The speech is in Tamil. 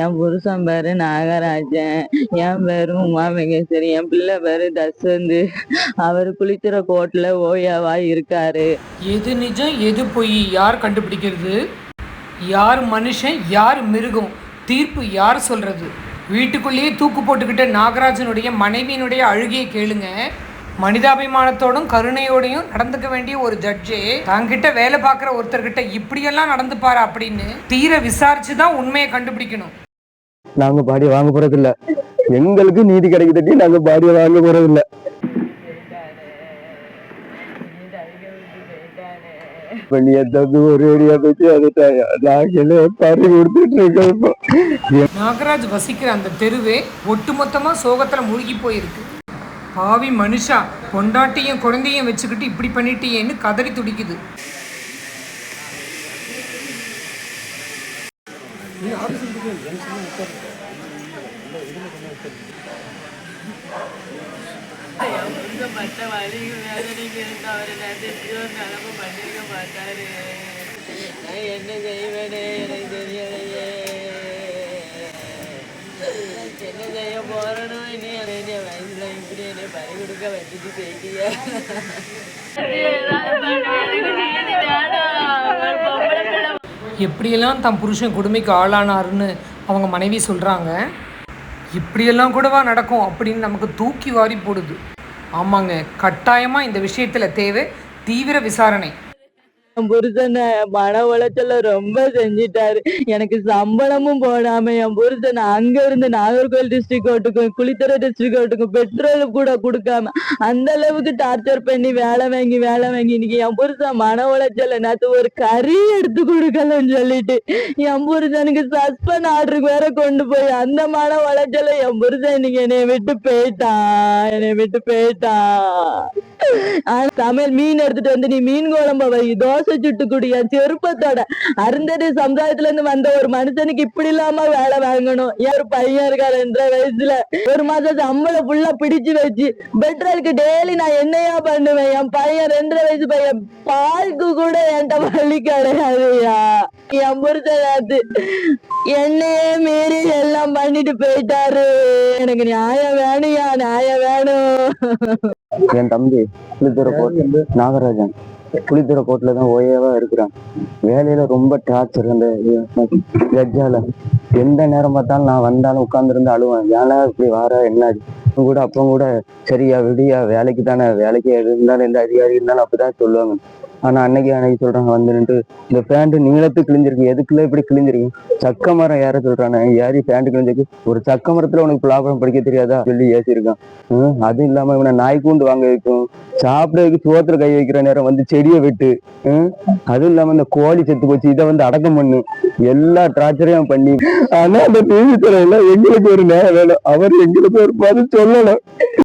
என் புருஷன் பேரு நாகராஜன். என் பேரு உமா மகேஸ்வரி. என் பிள்ளை பேரு தசந்து அவர் குளிக்கிற கோட்ல ஓயாவா இருக்காரு. எது நிஜம் எது பொய் யார் கண்டுபிடிக்கிறது? யார் மனுஷன் யார் மிருகம்? தீர்ப்பு யார் சொல்றது? வீட்டுக்குள்ளேயே தூக்கு போட்டுக்கிட்ட நாகராஜனுடைய மனைவியினுடைய அழுகையை கேளுங்க. மனிதாபிமானத்தோடும் கருணையோடையும் நடந்துக்க வேண்டிய ஒரு ஜட்ஜே தங்கிட்ட வேலை பார்க்குற ஒருத்தர்கிட்ட இப்படியெல்லாம் நடந்துப்பாரு அப்படின்னு தீர விசாரிச்சு தான் உண்மையை கண்டுபிடிக்கணும். நாங்க பாடியை வாங்க போறது இல்ல எங்களுக்கு நீதி கிடைக்குதுட்டி நாங்க பாடியை வாங்க போறது இல்ல நாகராஜ் வசிக்கிற அந்த தெருவே ஒட்டுமொத்தமா சோகத்துல மூழ்கி போயிருக்கு. பாவி மனுஷா பொண்டாட்டியும் குழந்தையும் வச்சுக்கிட்டு இப்படி பண்ணிட்டியேன்னு கதறி துடிக்குது. மற்ற வழி வேதனைக்கு இருந்து அவர் நினைச்சு ஒரு பண்ணிருக்க மாட்டாரு. நான் என்ன செய்வேனே எனக்கு தெரியலையே. என்ன செய்ய போறேனோ இனி என்னைய வயசுல இப்படி என்னை பறி கொடுக்க வச்சுட்டு போயிட்டியா எப்படியெல்லாம் தன் புருஷன் கொடுமைக்கு ஆளானாருன்னு அவங்க மனைவி சொல்கிறாங்க இப்படியெல்லாம் கூடவா நடக்கும் அப்படின்னு நமக்கு தூக்கி வாரி போடுது. ஆமாங்க கட்டாயமாக இந்த விஷயத்தில் தேவை தீவிர விசாரணை. என் புருஷனை மன உளைச்சல ரொம்ப செஞ்சிட்டாரு. எனக்கு சம்பளமும் போடாம என் புருஷன் அங்க இருந்து நாகர்கோவில் டிஸ்ட்ரிக்ட் கோர்ட்டுக்கும் குளித்தர டிஸ்ட்ரிக்ட் கோர்ட்டுக்கும் பெட்ரோல் கூட கொடுக்காம அந்த அளவுக்கு டார்ச்சர் பண்ணி வேலை வாங்கி வேலை வாங்கி இன்னைக்கு என் புருஷன் மன உளைச்சல நேத்து ஒரு கறி எடுத்து கொடுக்கலன்னு சொல்லிட்டு என் புருஷனுக்கு சஸ்பெண்ட் ஆர்டருக்கு வேற கொண்டு போய் அந்த மன உளைச்சல என் புருஷன் இன்னைக்கு என்னை விட்டு போயிட்டான் என்னை விட்டு போயிட்டான் சமையல் மீன் எடுத்துட்டு வந்து நீ மீன் குழம்ப வை தோசை சுட்டு குடிய செருப்பத்தோட. அருந்ததி சமுதாயத்துல இருந்து வந்த ஒரு மனுஷனுக்கு இப்படி இல்லாம வேலை வாங்கணும். ஏன் ஒரு பையன் இருக்கா ரெண்டரை வயசுல? ஒரு மாசம் சம்பளம் ஃபுல்லா பிடிச்சு வச்சு பெட்ரோலுக்கு டெய்லி நான் என்னையா பண்ணுவேன்? என் பையன் ரெண்டரை வயசு பையன் பால்க்கு கூட என்கிட்ட வழி கிடையாதுயா என் புரிச்சதாத்து என்னையே மீறி எல்லாம் பண்ணிட்டு போயிட்டாரு. எனக்கு நியாயம் வேணும்யா நியாயம் வேணும். என் தம்பி நாகராஜன். குளித்துறை கோட்ல தான் ஓயவா இருக்கிறான் வேலையில ரொம்ப டார்ச்சர் அந்த ஜட்ஜால எந்த நேரம் பார்த்தாலும் நான் வந்தாலும் உட்காந்துருந்து அழுவேன். வேலை இப்படி வார? என்ன கூட அப்போ கூட சரியா விடியா வேலைக்கு தானே வேலைக்கு இருந்தாலும் எந்த அதிகாரி இருந்தாலும் அப்படிதான் சொல்லுவாங்க. ஆனா அன்னைக்கு அன்னைக்கு சொல்றாங்க வந்துட்டு இந்த பேண்ட் நீளத்து கிழிஞ்சிருக்கு. எதுக்குள்ள இப்படி கிழிஞ்சிருக்கு? சக்க மரம் ஏற சொல்றாங்க ஏறி பேண்ட் கிழிஞ்சிருக்கு? ஒரு சக்க மரத்துல உனக்கு பிளாபரம் படிக்க தெரியாதா? சொல்லி ஏசிருக்கான் அது இல்லாம இவனை நாய் கூண்டு வாங்க வைக்கும். சாப்பிடறதுக்கு சோத்துல கை வைக்கிற நேரம் வந்து செடியை வெட்டு. ஹம், அதுவும் இல்லாம இந்த கோழி செத்து போச்சு. இதை வந்து அடக்கம் பண்ணு. எல்லா டார்ச்சரையும் பண்ணி. ஆனா அந்த நீதித்துறையில எங்களுக்கு ஒரு நேரம் வேணும் அவர் எங்களுக்கு ஒரு பதில் சொல்லணும்